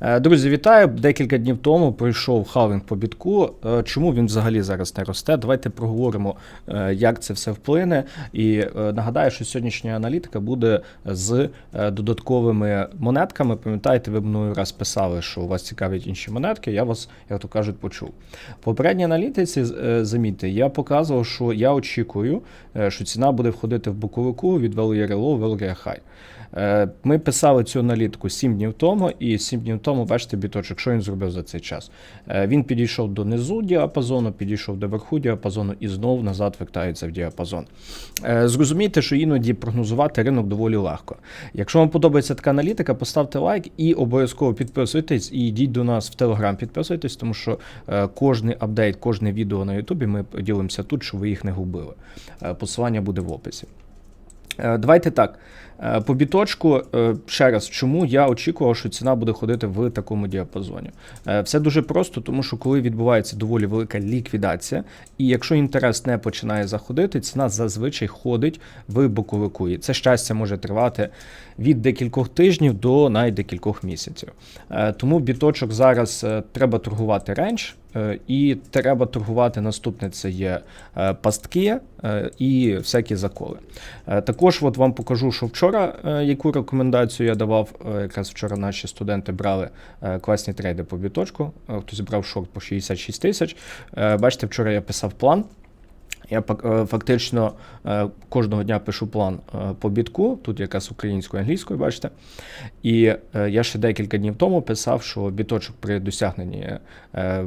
Е, Друзі, вітаю! Декілька днів тому пройшов халвінг по бітку. Е, Чому він взагалі зараз не росте? Давайте проговоримо, е, як це все вплине. І нагадаю, що сьогоднішня аналітика буде з додатковими монетками. Пам'ятаєте, ви мною раз писали, що у вас цікавлять інші монетки. Я вас, як то кажуть, почув. В попередній аналітиці, замітьте, я показував, що я очікую, що ціна буде входити в боковику від Value Low, Value High. Е, Ми писали цю аналітику 7 днів тому, і 7 днів тому, бачите, біточок, що він зробив за цей час. Е, Він підійшов до низу діапазону, підійшов до верху діапазону і знову назад вертається в діапазон. Е, Зрозумійте, що іноді прогнозувати ринок доволі легко. Якщо вам подобається така аналітика, поставте лайк і обов'язково підписуйтесь і йдіть до нас в Телеграм, підписуйтесь, тому що кожний апдейт, кожне відео на Ютубі ми ділимося тут, щоб ви їх не губили. Посилання буде в описі. Е, Давайте так. Е, По біточку, е, ще раз, чому я очікував, що ціна буде ходити в такому діапазоні? Все дуже просто, тому що коли відбувається доволі велика ліквідація, і якщо інтерес не починає заходити, ціна зазвичай ходить в боковику. І це щастя може тривати від декількох тижнів до навіть декількох місяців. Тому біточок зараз треба торгувати рендж. Е, І треба торгувати наступне це є е, пастки е, і всякі заколи. Також от вам покажу, що вчора яку рекомендацію я давав. Якраз вчора наші студенти брали класні трейди по біточку. Хтось брав шорт по 66 тисяч. Бачите, вчора я писав план. Я е, фактично е, кожного дня пишу план е, по бітку, тут якраз українською англійською, бачите. І я ще декілька днів тому писав, що біточок при досягненні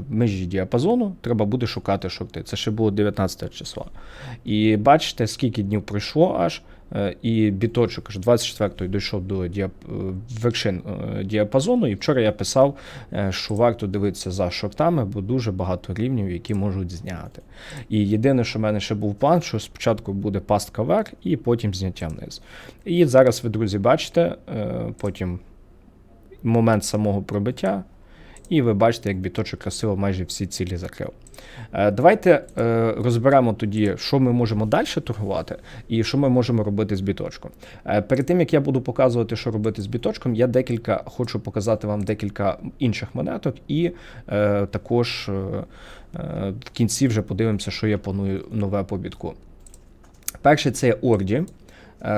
межі діапазону треба буде шукати шорти. Це ще було 19 числа. І бачите, скільки днів пройшло аж. Е, І біточок 24-й дійшов до е, вершин е, діапазону. І вчора я писав, що варто дивитися за шортами, бо дуже багато рівнів, які можуть зняти. І єдине, що в мене ще був план, що спочатку буде пастка вверх і потім зняття вниз. І зараз ви, друзі, бачите, потім момент самого пробиття, і ви бачите, як біточок красиво майже всі цілі закрив. Е, Давайте е, розберемо тоді, що ми можемо далі торгувати, і що ми можемо робити з біточком. Е, Перед тим як я буду показувати, що робити з біточком, я декілька хочу показати вам декілька інших монеток, і також в кінці вже подивимося, що я планую нове по бітку. Перше це Орді.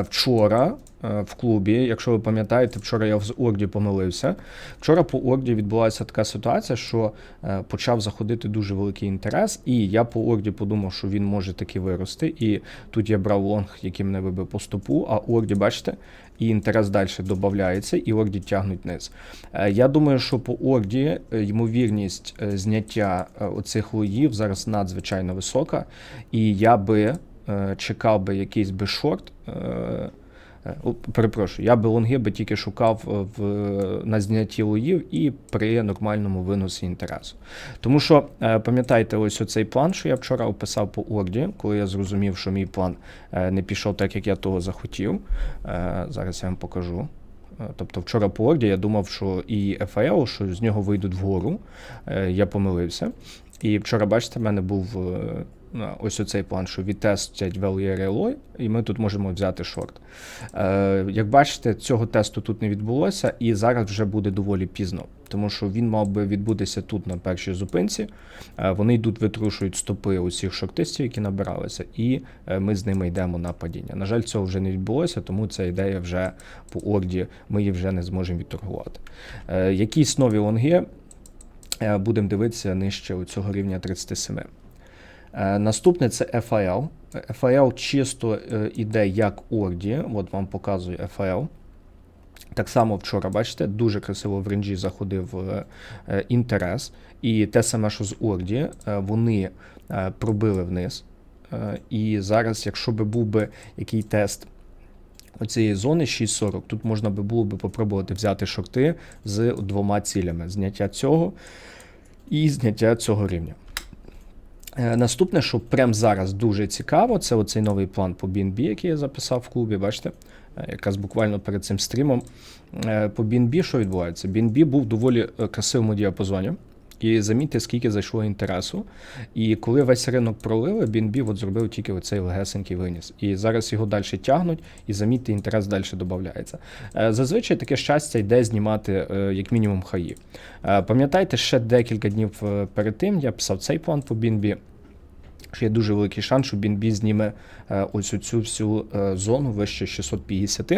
Вчора в клубі, якщо ви пам'ятаєте, вчора я з Орді помилився. Вчора по Орді відбулася така ситуація, що е, почав заходити дуже великий інтерес, і я по Орді подумав, що він може таки вирости. І тут я брав лонг, який мене вибив по стопу, а Орді, бачите, і інтерес далі додається, і Орді тягнуть вниз. Е, Я думаю, що по Орді е, ймовірність е, зняття е, оцих лоїв зараз надзвичайно висока, і я би е, чекав би якийсь би шорт. Е, Перепрошую, я би лонги би тільки шукав е, в, на знятті лоїв і при нормальному виносі інтересу. Тому що е, пам'ятаєте, ось оцей план, що я вчора описав по Орді, коли я зрозумів, що мій план не пішов так, як я того захотів. Зараз я вам покажу. Тобто вчора по Орді я думав, що і ФАЛ, що з нього вийдуть вгору. Я помилився. І вчора, бачите, в мене був ось оцей план, що відтестять Value Alloy, і ми тут можемо взяти шорт. Е, Як бачите, цього тесту тут не відбулося, і зараз вже буде доволі пізно, тому що він мав би відбутися тут на першій зупинці. Е, Вони йдуть, витрушують стопи усіх шортистів, які набиралися, і е, ми з ними йдемо на падіння. На жаль, цього вже не відбулося, тому ця ідея вже по орді, ми її вже не зможемо відторгувати. Е, Якісь нові лонги е, будемо дивитися нижче у цього рівня 37. Е, Наступне це FIL. FIL чисто е, іде як орді. От вам показую FIL. Так само вчора, бачите, дуже красиво в ренджі заходив е, е, інтерес. І те саме, що з Орді, е, вони е, пробили вниз. Е, І зараз, якщо би був би який тест оцієї зони 6.40, тут можна би було би попробувати взяти шорти з двома цілями: зняття цього і зняття цього рівня. Е, Наступне, що прямо зараз дуже цікаво, це оцей новий план по BNB, який я записав в клубі, бачите, Е, якраз буквально перед цим стрімом. Е, По BNB що відбувається? BNB був в доволі красивому діапазоні. І замітьте, скільки зайшло інтересу. І коли весь ринок пролили, BNB от зробив тільки оцей легесенький виніс. І зараз його далі тягнуть, і замітьте, інтерес далі додається. Зазвичай таке щастя йде знімати як мінімум хаї. Пам'ятайте, ще декілька днів перед тим я писав цей план по BNB. Що є дуже великий шанс, що BNB зніме е, ось цю всю е, зону вище 650,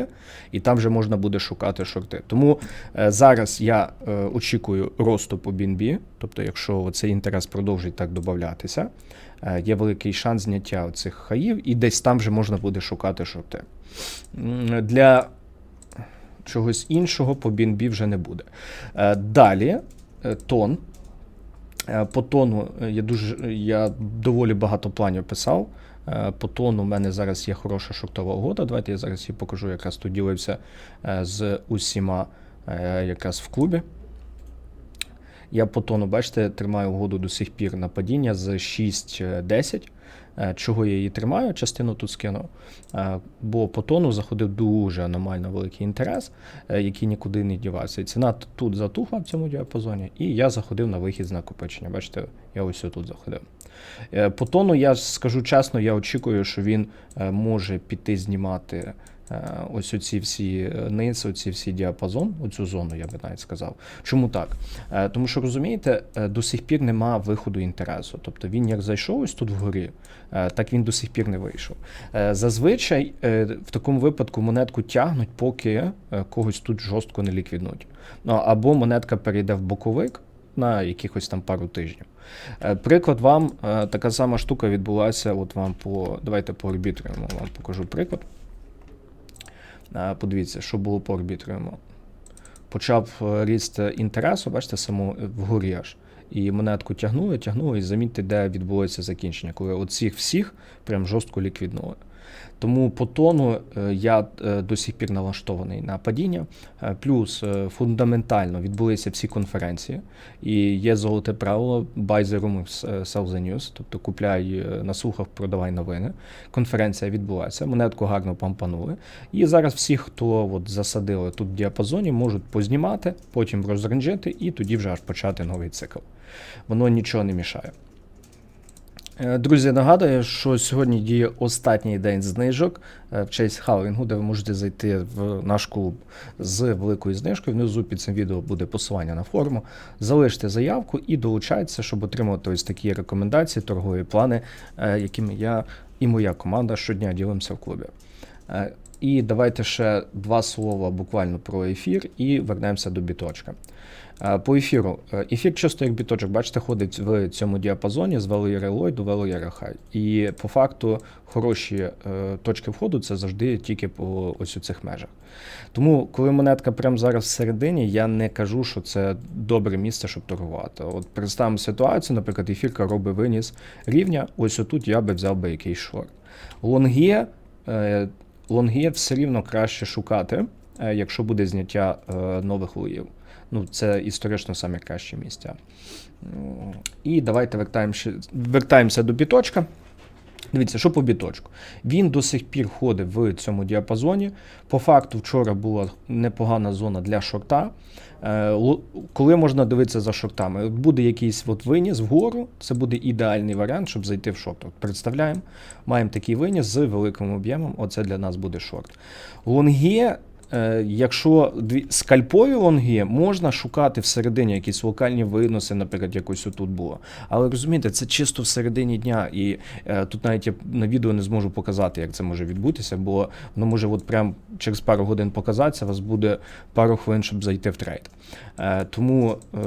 і там вже можна буде шукати шорти. Тому е, зараз я очікую росту по BNB, тобто, якщо цей інтерес продовжить так додатися, є великий шанс зняття цих хаїв, і десь там вже можна буде шукати шорти. Для чогось іншого по BNB вже не буде. Далі тон. Е, По тону е, я дуже я доволі багато планів писав. Е, По тону в мене зараз є хороша шортова угода. Давайте я зараз її покажу, якраз тут ділився е, з усіма е, якраз в клубі. Я по тону, бачите, тримаю угоду до сих пір на падіння з 6-10. Е, Чого я її тримаю, частину тут скину. Е, Бо по тону заходив дуже аномально великий інтерес, е, який нікуди не дівався. І ціна тут затухла в цьому діапазоні, і я заходив на вихід з накопичення. Бачите, я ось тут заходив. По тону, я скажу чесно, я очікую, що він може піти знімати ось оці всі е, низ, оці всі діапазон, оцю зону, я би навіть сказав. Чому так? Е, Тому що розумієте, е, до сих пір нема виходу інтересу. Тобто він як зайшов ось тут вгорі, е, так він до сих пір не вийшов. Е, Зазвичай е, в такому випадку монетку тягнуть, поки е, когось тут жорстко не ліквіднуть. Ну, або монетка перейде в боковик на якихось там пару тижнів. Е, Приклад вам, е, така сама штука відбулася. От вам по. Давайте по арбітруємо, вам покажу приклад. Подивіться, що було по арбітруємо. Почав е, ріст інтересу, бачите, само е, вгорі аж. І монетку тягнули, тягнули, і замітьте, де відбулося закінчення, коли оцих всіх прям жорстко ліквіднули. Тому по тону е, я е, до сих пір налаштований на падіння. Е, Плюс фундаментально відбулися всі конференції, і є золоте правило buy the rumors, sell the news, тобто купляй на слухах, продавай новини. Конференція відбулася, монетку гарно помпанули. І зараз всі, хто от засадили тут в діапазоні, можуть познімати, потім розранжити і тоді вже аж почати новий цикл. Воно нічого не мішає. Е, Друзі, нагадую, що сьогодні діє останній день знижок е, в честь Халвінгу, де ви можете зайти в наш клуб з великою знижкою. Внизу під цим відео буде посилання на форму. Залиште заявку і долучайтеся, щоб отримати ось такі рекомендації, торгові плани, е, якими я і моя команда щодня ділимося в клубі. І давайте ще два слова буквально про ефір і вернемося до біточка. Е, По ефіру. Е, Ефір часто як біточок, бачите, ходить в цьому діапазоні з Value Low до Value High. І по факту хороші е, точки входу це завжди тільки по ось у цих межах. Тому, коли монетка прямо зараз всередині, я не кажу, що це добре місце, щоб торгувати. От представимо ситуацію, наприклад, ефірка робить виніс рівня, ось отут я би взяв би якийсь шорт. Лонги, е, все рівно краще шукати, е, якщо буде зняття е, нових лоїв. Ну, це історично самі кращі місця. І давайте вертаємося, вертаємося до біточка. Дивіться, що по біточку. Він до сих пір ходить в цьому діапазоні. По факту, вчора була непогана зона для шорта. Е, Коли можна дивитися за шортами? Буде якийсь от виніс вгору, це буде ідеальний варіант, щоб зайти в шорт. От представляємо, маємо такий виніс з великим об'ємом. Оце для нас буде шорт. Лонги Е, Якщо дві скальпові лонги можна шукати всередині якісь локальні виноси, наприклад, якось отут було. Але розумієте, це чисто всередині дня, і е, тут навіть я на відео не зможу показати, як це може відбутися, бо воно може от прям через пару годин показатися, у вас буде пару хвилин, щоб зайти в трейд. Е, тому е,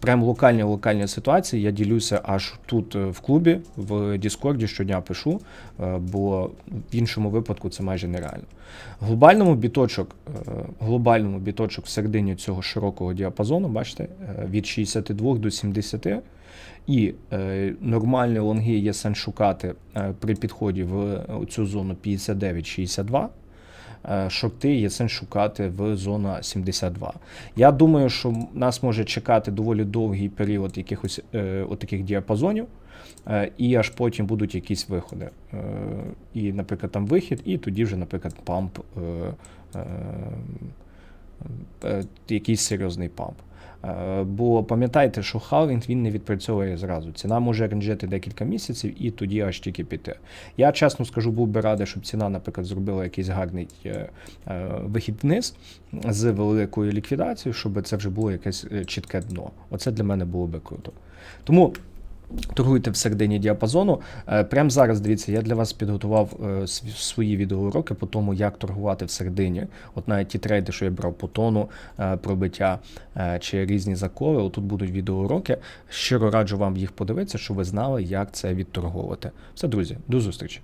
прям локальні локальні ситуації я ділюся аж тут е, в клубі, в Діскорді щодня пишу, е, бо в іншому випадку це майже нереально. В глобальному біточок, е, глобальному біточок всередині цього широкого діапазону, бачите, е, від 62 до 70. І е, нормальні лонги є сенс шукати е, при підході в цю зону 59-62. Е, Шорти є сенс шукати в зона 72. Я думаю, що нас може чекати доволі довгий період якихось е, отаких діапазонів, е, і аж потім будуть якісь виходи. Е, і, наприклад, там вихід, і тоді вже, наприклад, памп, е, е, е, якийсь серйозний памп. Е, Бо пам'ятайте, що халвінг він не відпрацьовує зразу. Ціна може ренджити декілька місяців і тоді аж тільки піти. Я чесно скажу, був би радий, щоб ціна, наприклад, зробила якийсь гарний е, е, вихід вниз з великою ліквідацією, щоб це вже було якесь е, чітке дно. Оце для мене було би круто. Тому. Торгуйте середині діапазону. Е, Прямо зараз дивіться, я для вас підготував е, свої відеоуроки по тому, як торгувати в середині. От навіть ті трейди, що я брав по тону е, пробиття чи різні заколи. Отут будуть відеоуроки. Щиро раджу вам їх подивитися, щоб ви знали, як це відторговувати. Все, друзі, до зустрічі.